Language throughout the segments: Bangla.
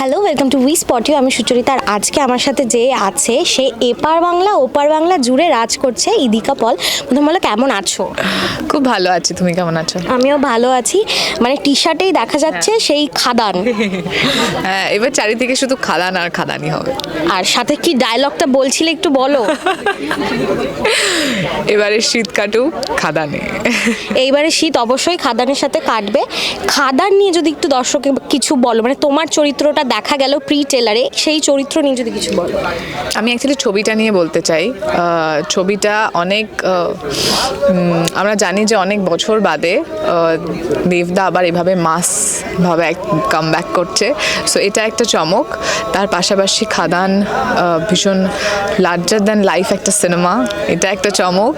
Hello welcome to we spotio আমি সুচরিতা আর আজকে আমার সাথে যে আছে সে এপার বাংলা ওপার বাংলা জুড়ে রাজ করছে ইদিকা পল। প্রথম বলো কেমন আছো? খুব ভালো আছি। তুমি কেমন আছো? আমিও ভালো আছি। মানে টি শার্টেই দেখা যাচ্ছে সেই খাদান। হ্যাঁ এবার চারিদিকে শুধু খাদান আর খাদানি হবে। আর সাথে কি ডায়লগটা বলছিলে একটু বলো? এবারে শীত কাটুক খাদানে। এইবারে শীত অবশ্যই খাদানের সাথে কাটবে। খাদান নিয়ে যদি একটু দর্শকে কিছু বলো মানে তোমার চরিত্রটা দেখা গেল প্রি টেলারে সেই চরিত্র নিয়ে যদি কিছু বলো। আমি অ্যাকচুয়ালি ছবিটা নিয়ে বলতে চাই। ছবিটা অনেক আমরা জানি যে অনেক বছর বাদে দেবদা আবার এভাবে মাস ভাবে কাম ব্যাক করছে। সো এটা একটা চমক। তার পাশাপাশি খাদান ভীষণ লার্জার দ্যান লাইফ একটা সিনেমা এটা একটা চমক।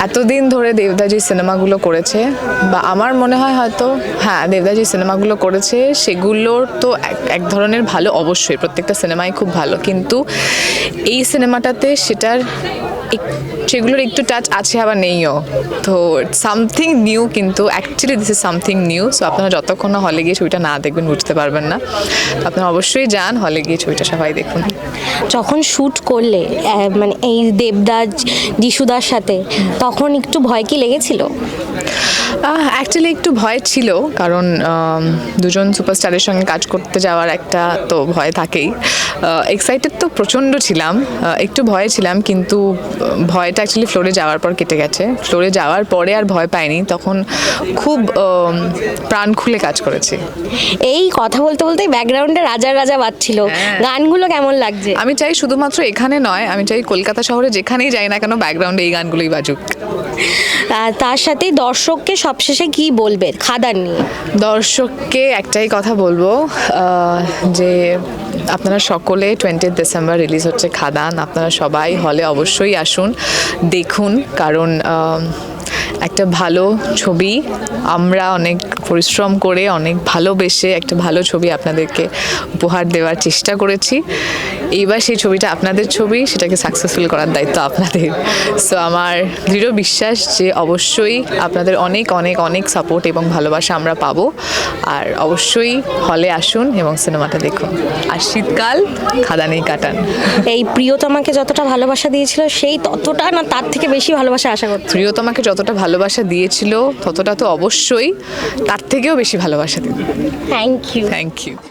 এতদিন ধরে দেবদা যে সিনেমাগুলো করেছে, বা আমার মনে হয় হয়তো হ্যাঁ দেবদা যে সিনেমাগুলো করেছে, সেগুলোর তো এক- এক ধরনের ভালো অবশ্যই প্রত্যেকটা সিনেমাই খুব ভালো। কিন্তু এই সিনেমাটাতে সেটার সেগুলোর একটু টাচ আছে আবার নেইও। তো সামথিং নিউ কিন্তু actually this is something new so আপনারা যতক্ষণ না হলে গিয়ে ছবিটা না দেখবেন বুঝতে পারবেন না। আপনারা অবশ্যই যান হলে গিয়ে ছবিটা সবাই দেখুন। যখন শ্যুট করলে মানে এই দেবদাস যিশুদার সাথে তখন একটু ভয় কি লেগেছিল? অ্যাকচুয়ালি একটু ভয় ছিল কারণ দুজন সুপারস্টারের সঙ্গে কাজ করতে যাওয়ার একটা তো ভয় থাকেই। এক্সাইটেড তো প্রচণ্ড ছিলাম। একটু ভয়ে ছিলাম কিন্তু ভয়টা অ্যাকচুয়ালি ফ্লোরে যাওয়ার পর কেটে গেছে। ফ্লোরে যাওয়ার পরে আর ভয় পাইনি তখন খুব প্রাণ খুলে কাজ করেছি। এই কথা বলতে বলতে ব্যাকগ্রাউন্ডে রাজা রাজা বাজছিল। হ্যাঁ। গানগুলো কেমন লাগছে? আমি চাই শুধুমাত্র এখানে নয় আমি চাই কলকাতা শহরে যেখানেই যাই না কেন ব্যাকগ্রাউন্ডে এই গানগুলোই বাজুক। তার সাথে দর্শককে সবশেষে কি বলবে খাদান নিয়ে? দর্শককে একটাই কথা বলব যে আপনারা সকলে টোয়েন্টি ডিসেম্বর রিলিজ হচ্ছে খাদান। আপনারা সবাই হলে অবশ্যই আসুন, দেখুন, কারণ একটা ভালো ছবি আমরা অনেক পরিশ্রম করে অনেক ভালোবেসে একটা ভালো ছবি আপনাদেরকে উপহার দেওয়ার চেষ্টা করেছি। এইবার সেই ছবিটা আপনাদের ছবি সেটাকে সাকসেসফুল করার দায়িত্ব আপনাদের। সো আমার দৃঢ় বিশ্বাস যে অবশ্যই আপনাদের অনেক অনেক অনেক সাপোর্ট এবং ভালোবাসা আমরা পাবো। আর অবশ্যই হলে আসুন এবং সিনেমাটা দেখুন। আর শীতকাল খাদানেই কাটান। এই প্রিয়তমাকে যতটা ভালোবাসা দিয়েছিল সেই ততটা না তার থেকে বেশি ভালোবাসা আশা করছি। প্রিয়তমাকে যতটা ভালোবাসা দিয়েছিল ততটা তো অবশ্যই। তার থেকেও বেশি ভালোবাসা দিল থ্যাংক ইউ থ্যাংক ইউ